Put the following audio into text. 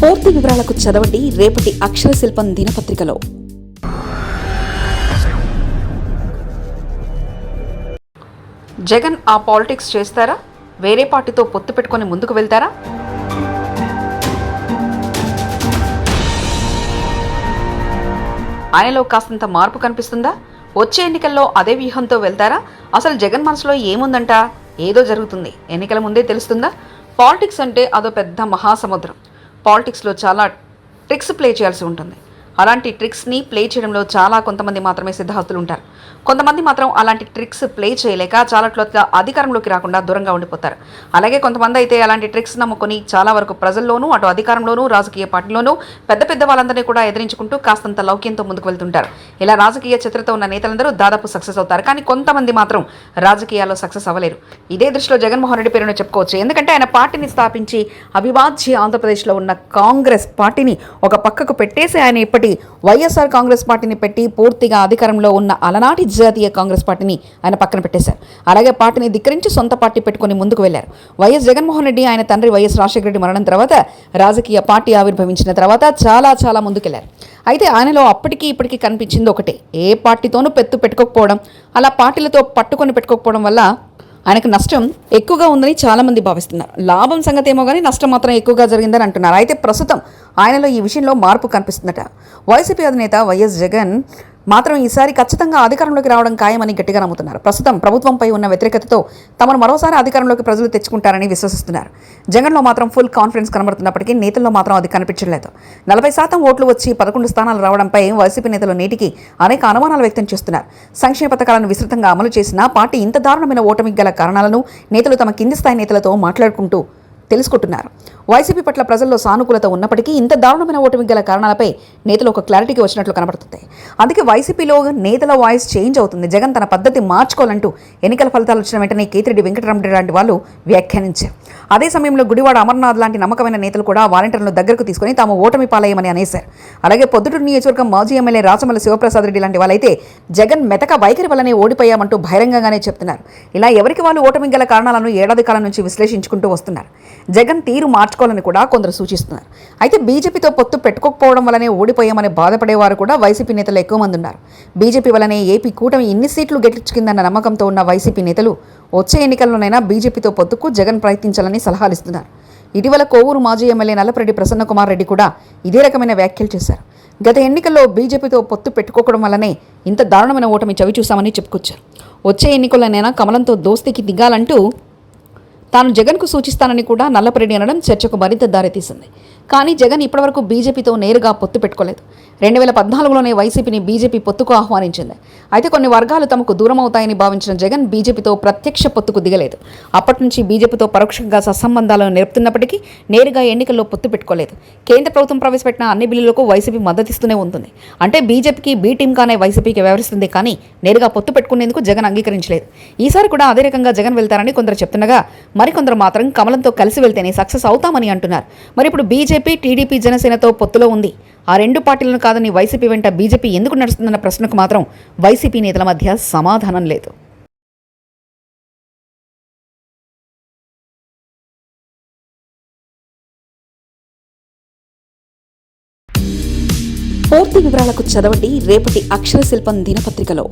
పూర్తి వివరాలకు చదవండి రేపటి అక్షర శిల్పం దినపత్రికలో. జగన్ ఆ పాలిటిక్స్ చేస్తారా? వేరే పార్టీతో పొత్తు పెట్టుకొని ముందుకు వెళ్తారా? ఆయనలో కాస్తంత మార్పు కనిపిస్తుందా? వచ్చే ఎన్నికల్లో అదే వ్యూహంతో వెళ్తారా? అసలు జగన్ మనసులో ఏముందంట? ఏదో జరుగుతుంది. ఎన్నికల ముందే తెలుస్తుందా? పాలిటిక్స్ అంటే అదో పెద్ద మహాసముద్రం. పాలిటిక్స్లో చాలా ట్రిక్స్ ప్లే చేయాల్సి ఉంటుంది. అలాంటి ట్రిక్స్ని ప్లే చేయడంలో చాలా కొంతమంది మాత్రమే సిద్ధాస్తులు ఉంటారు కొంతమంది మాత్రం అలాంటి ట్రిక్స్ ప్లే చేయలేక చాలా అధికారంలోకి రాకుండా దూరంగా ఉండిపోతారు. అలాగే కొంతమంది అయితే అలాంటి ట్రిక్స్ నమ్ముకొని చాలా వరకు ప్రజల్లోనూ అటు అధికారంలోనూ రాజకీయ పార్టీలోనూ పెద్ద పెద్ద వాళ్ళందరినీ కూడా ఎదిరించుకుంటూ కాస్తంత లౌక్యంతో ముందుకు వెళ్తుంటారు. ఇలా రాజకీయ చిత్రతో ఉన్న నేతలందరూ దాదాపు సక్సెస్ అవుతారు. కానీ కొంతమంది మాత్రం రాజకీయాల్లో సక్సెస్ అవ్వలేరు. ఇదే దృష్టిలో జగన్మోహన్ రెడ్డి పేరును చెప్పుకోవచ్చు. ఎందుకంటే ఆయన పార్టీని స్థాపించి అవిభాజ్య ఆంధ్రప్రదేశ్లో ఉన్న కాంగ్రెస్ పార్టీని ఒక పక్కకు పెట్టేసి ఆయన ఇప్పటి వైఎస్ఆర్ కాంగ్రెస్ పార్టీని పెట్టి పూర్తిగా అధికారంలో ఉన్న అలనాటి జాతీయ కాంగ్రెస్ పార్టీని ఆయన పక్కన పెట్టేశారు. అలాగే పార్టీని ధిక్కరించి సొంత పార్టీ పెట్టుకొని ముందుకు వెళ్ళారు వైఎస్ జగన్మోహన్ రెడ్డి ఆయన తండ్రి వైఎస్ రాజశేఖర రెడ్డి మరణం తర్వాత రాజకీయ పార్టీ ఆవిర్భవించిన తర్వాత చాలా చాలా ముందుకెళ్ళారు. అయితే ఆయనలో అప్పటికి ఇప్పటికీ కనిపించింది ఒకటే. ఏ పార్టీతోనూ పెత్తు పెట్టుకోకపోవడం అలా పార్టీలతో పట్టుకొని పెట్టుకోకపోవడం వల్ల ఆయనకు నష్టం ఎక్కువగా ఉందని చాలామంది భావిస్తున్నారు. లాభం సంగతి ఏమో కానీ నష్టం మాత్రం ఎక్కువగా జరిగిందని అంటున్నారు. అయితే ప్రస్తుతం ఆయనలో ఈ విషయంలో మార్పు కనిపిస్తుందట. వైసీపీ అధినేత వైఎస్ జగన్ మాత్రం ఈసారి ఖచ్చితంగా అధికారంలోకి రావడం ఖాయమని గట్టిగా నమ్ముతున్నారు. ప్రస్తుతం ప్రభుత్వంపై ఉన్న వ్యతిరేకతతో తమను మరోసారి అధికారంలోకి ప్రజలు తెచ్చుకుంటారని విశ్వసిస్తున్నారు. జగన్లో మాత్రం ఫుల్ కాన్ఫిడెన్స్ కనబడుతున్నప్పటికీ నేతల్లో మాత్రం అది కనిపించలేదు నలభై శాతం ఓట్లు వచ్చి పదకొండు స్థానాలు రావడంపై వైసీపీ నేతలు నేటికి అనేక అనుమానాలు వ్యక్తం చేస్తున్నారు. సంక్షేమ పథకాలను విస్తృతంగా అమలు చేసిన పార్టీ ఇంత దారుణమైన ఓటమికి గల కారణాలను నేతలు తమ కింది స్థాయి నేతలతో మాట్లాడుకుంటూ తెలుసుకుంటున్నారు. వైసీపీ పట్ల ప్రజల్లో సానుకూలత ఉన్నప్పటికీ ఇంత దారుణమైన ఓటమి గల కారణాలపై నేతలు ఒక క్లారిటీకి వచ్చినట్లు కనబడుతుంది. అందుకే వైసీపీలో నేతల వాయిస్ చేంజ్ అవుతుంది. జగన్ తన పద్ధతి మార్చుకోవాలంటూ ఎన్నికల ఫలితాలు వచ్చిన వెంటనే కేతిరెడ్డి వెంకటరమణ లాంటి వాళ్ళు వ్యాఖ్యానించారు. అదే సమయంలో గుడివాడ అమర్నాథ్ లాంటి నమ్మకమైన నేతలు కూడా వాలంటీర్లను దగ్గరకు తీసుకుని తాము ఓటమి పాలయ్యమని అనేశారు. అలాగే పొద్దుటూరు నియోజకవర్గం మాజీ ఎమ్మెల్యే రాచమల్లి శివప్రసాద్ రెడ్డి లాంటి వాళ్ళైతే జగన్ మెతక వైఖరి వల్లనే ఓడిపోయామంటూ బహిరంగంగానే చెప్తున్నారు. ఇలా ఎవరికి వాళ్ళు ఓటమి గల కారణాలను ఏడాది కాలం నుంచి విశ్లేషించుకుంటూ వస్తున్నారు. జగన్ తీరు మార్చుకోవాలని కూడా కొందరు సూచిస్తున్నారు. అయితే బీజేపీతో పొత్తు పెట్టుకోకపోవడం వల్లనే ఓడిపోయామని బాధపడేవారు కూడా వైసీపీ నేతలు ఎక్కువ మంది ఉన్నారు. బీజేపీ వల్లనే ఏపీ కూటమి ఇన్ని సీట్లు గెలుచుకిందన్న నమ్మకంతో ఉన్న వైసీపీ నేతలు వచ్చే ఎన్నికల్లోనైనా బీజేపీతో పొత్తుకు జగన్ ప్రయత్నించాలని సలహాలు ఇస్తున్నారు. ఇటీవల కోవూరు మాజీ ఎమ్మెల్యే నల్లపరెడ్డి ప్రసన్నకుమార్ రెడ్డి కూడా ఇదే రకమైన వ్యాఖ్యలు చేశారు. గత ఎన్నికల్లో బీజేపీతో పొత్తు పెట్టుకోవడం వల్లనే ఇంత దారుణమైన ఓటమి చవి చూశామని చెప్పుకొచ్చారు. వచ్చే ఎన్నికల్లోనైనా కమలంతో దోస్తీకి దిగాలంటూ తాను జగన్కు సూచిస్తానని కూడా నల్లపరెడ్డి అనడం చర్చకు మరింత దారితీసింది. కానీ జగన్ ఇప్పటివరకు బీజేపీతో నేరుగా పొత్తు పెట్టుకోలేదు. రెండు వేల పద్నాలుగులోనే వైసీపీని బీజేపీ పొత్తుకు ఆహ్వానించింది. అయితే కొన్ని వర్గాలు తమకు దూరం అవుతాయని భావించిన జగన్ బీజేపీతో ప్రత్యక్ష పొత్తుకు దిగలేదు. అప్పటి నుంచి బీజేపీతో పరోక్షంగా సత్సంబంధాలను నేర్పుతున్నప్పటికీ నేరుగా ఎన్నికల్లో పొత్తు పెట్టుకోలేదు. కేంద్ర ప్రభుత్వం ప్రవేశపెట్టిన అన్ని బిల్లులకు వైసీపీ మద్దతిస్తూనే ఉంటుంది. అంటే బీజేపీకి బీ టీమ్గానే వైసీపీకి వ్యవహరిస్తుంది కానీ నేరుగా పొత్తు పెట్టుకునేందుకు జగన్ అంగీకరించలేదు. ఈసారి కూడా అదే రకంగా జగన్ వెళ్తారని కొందరు చెప్తుండగా మరికొందరు మాత్రం కమలంతో కలిసి వెళ్తేనే సక్సెస్ అవుతామని అంటున్నారు. మరి ఇప్పుడు బీజేపీ టీడీపీ జనసేనతో పొత్తులో ఉంది. ఆ రెండు పార్టీలను కాదని వైసీపీ వెంట బీజేపీ ఎందుకు నడుస్తుందన్న ప్రశ్నకు మాత్రం వైసీపీ నేతల మధ్య సమాధానం లేదు. పూర్తి వివరాలకు చదవండి రేపటి అక్షర శిల్పం దినపత్రికలో.